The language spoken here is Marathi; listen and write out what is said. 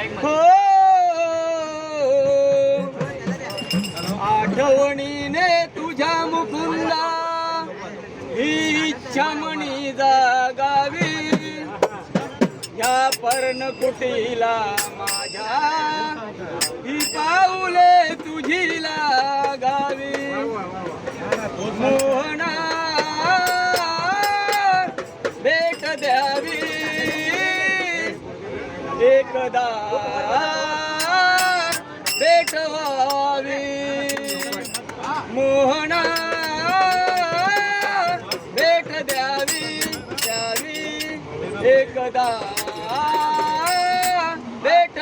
हो! आठवणीने तुझ्या मुकुंदा ही इच्छा म्हणी जागावी. या पर्णकुटीला माझ्या ही पाऊले तुझीला एकदा भेटवावी. मोहना भेट द्यावी द्यावी. एकदा भेट